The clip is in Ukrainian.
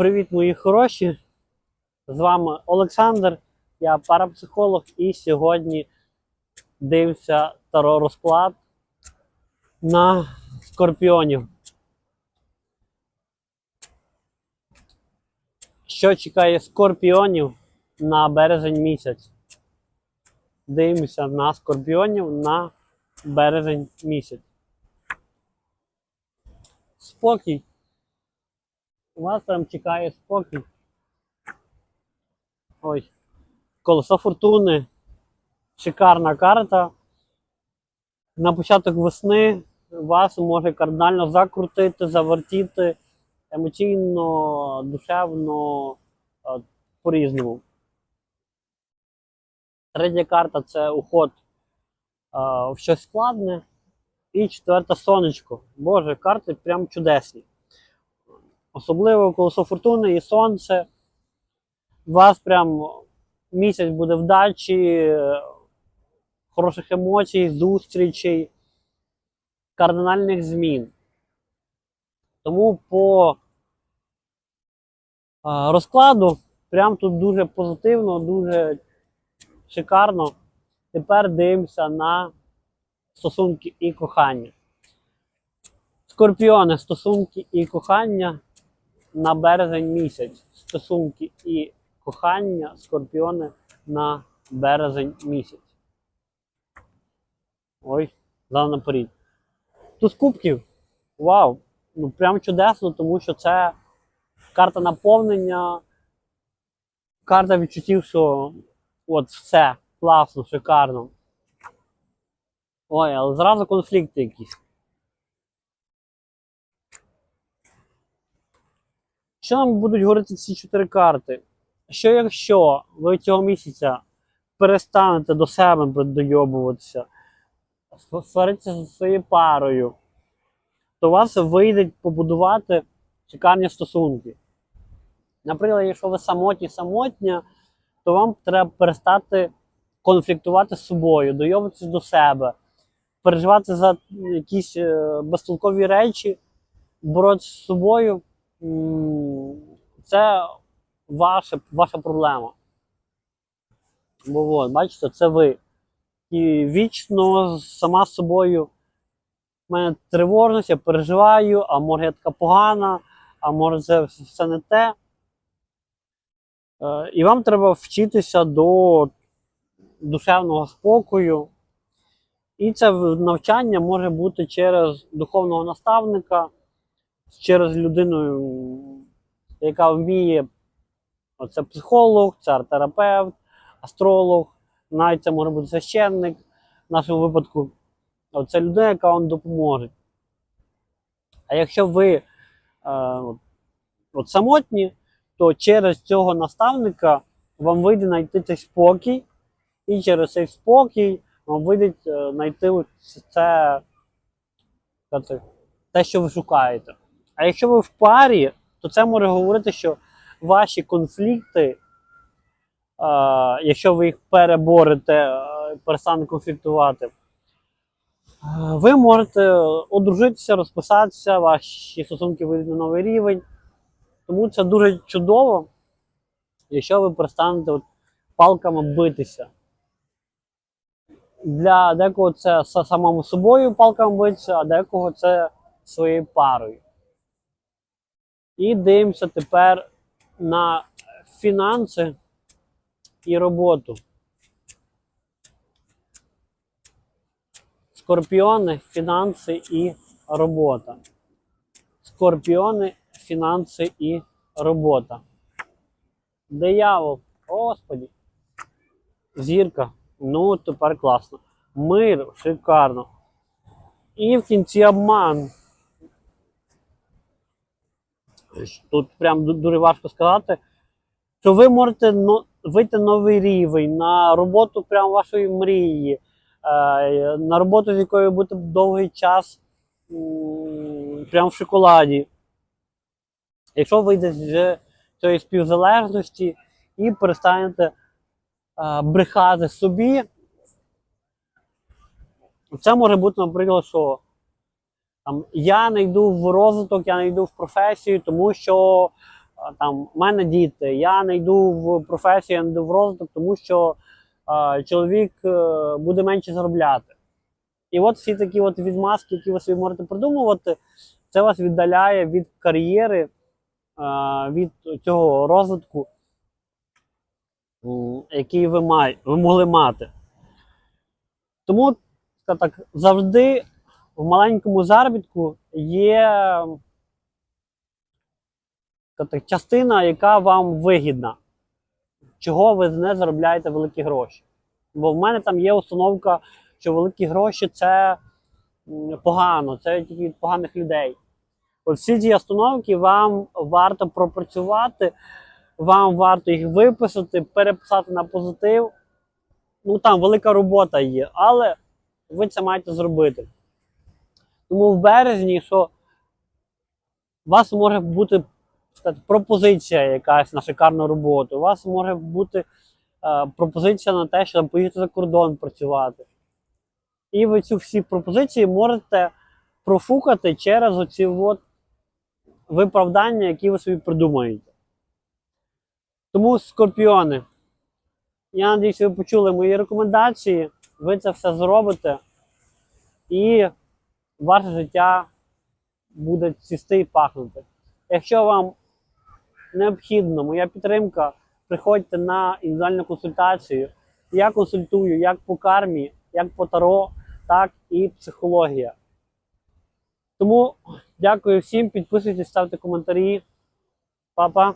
Привіт, мої хороші! З вами Олександр, я парапсихолог, і сьогодні дивимося таро розклад на скорпіонів. Що чекає скорпіонів на березень місяць? Дивимося на скорпіонів на березень місяць. Спокій. Вас прям чекає спокій. Ой. Колесо фортуни. Шикарна карта. На початок весни вас може кардинально закрутити, завертіти емоційно, душевно, е, по-різному. Третя карта це уход е, в щось складне. І четверта сонечко. Боже, карти прям чудесні. Особливо колесо фортуни і сонце. У вас прям місяць буде вдачі, хороших емоцій, зустрічей, кардинальних змін. Тому по розкладу прям тут дуже позитивно, дуже шикарно. Тепер дивимося на стосунки і кохання. Скорпіони, стосунки і кохання на березень місяць. Стосунки і кохання скорпіони на березень місяць. Ой, зараз наперед. Тут кубків. Вау! Ну прям чудесно, тому що це карта наповнення, карта відчуттів, що от все класно, шикарно. Ой, але зразу конфлікти якісь. Що нам будуть говорити ці чотири карти? Що якщо ви цього місяця перестанете до себе дойобуватися, сваритися зі своєю парою, то у вас вийде побудувати шикарні стосунки. Наприклад, якщо ви самотні самотня, то вам треба перестати конфліктувати з собою, дойобитися до себе, переживати за якісь е, безтолкові речі, боротися з собою. Це ваша, ваша проблема. Бо от, бачите, це ви. І вічно сама собою. У мене тривожність, я переживаю, а може я така погана, а може це все не те. Е, І вам треба вчитися до душевного спокою. І це навчання може бути через духовного наставника, через людину, яка вміє. Це психолог, це арт-терапевт, астролог, навіть це може бути священник в нашому випадку. Це людина, яка вам допоможе. А якщо ви е, от, от самотні, то через цього наставника вам вийде знайти цей спокій, і через цей спокій вам вийде е, знайти це, це, те, що ви шукаєте. А якщо ви в парі, то це може говорити, що ваші конфлікти, е, якщо ви їх переборете, е, перестанете конфліктувати, ви можете одружитися, розписатися, ваші стосунки вийдуть на новий рівень. Тому це дуже чудово, якщо ви перестанете от палками битися. Для декого це са- самому собою палками битися, а декого це своєю парою. І дивимося тепер на фінанси і роботу. Скорпіони, фінанси і робота. Скорпіони, фінанси і робота. Диявол, господі. Зірка. Ну, тепер класно. Мир, шикарно. І в кінці обман. Тут прям дуже важко сказати. Що ви можете вийти новий рівень на роботу прям вашої мрії, е, на роботу, з якою будете довгий час прям в шоколаді. Якщо вийдете з цієї співзалежності і перестанете е, брехати собі, це може бути, наприклад, що там, я не йду в розвиток, я не йду в професію, тому що там в мене діти, я не йду в професію, я не йду в розвиток, тому що а, чоловік е, буде менше заробляти. І от всі такі от відмазки, які ви собі можете придумувати, це вас віддаляє від кар'єри, від цього розвитку, який ви, май, ви могли мати. Тому так, завжди в маленькому заробітку є так, частина, яка вам вигідна, чого ви не заробляєте великі гроші. Бо в мене там є установка, що великі гроші це погано, це тільки від поганих людей. От всі ці установки вам варто пропрацювати, вам варто їх виписати, переписати на позитив. Ну там велика робота є, але ви це маєте зробити. Тому в березні, що у вас може бути сказати, пропозиція якась на шикарну роботу, у вас може бути е, пропозиція на те, щоб поїхати за кордон працювати. І ви цю всі пропозиції можете профукати через оці от виправдання, які ви собі придумаєте. Тому, скорпіони, я надіюсь, ви почули мої рекомендації, ви це все зробите, і ваше життя буде цвісти і пахнути. Якщо вам необхідна моя підтримка, приходьте на індивідуальну консультацію. Я консультую як по кармі, як по таро, так і психологія. Тому дякую всім, підписуйтесь, ставте коментарі. Па-па.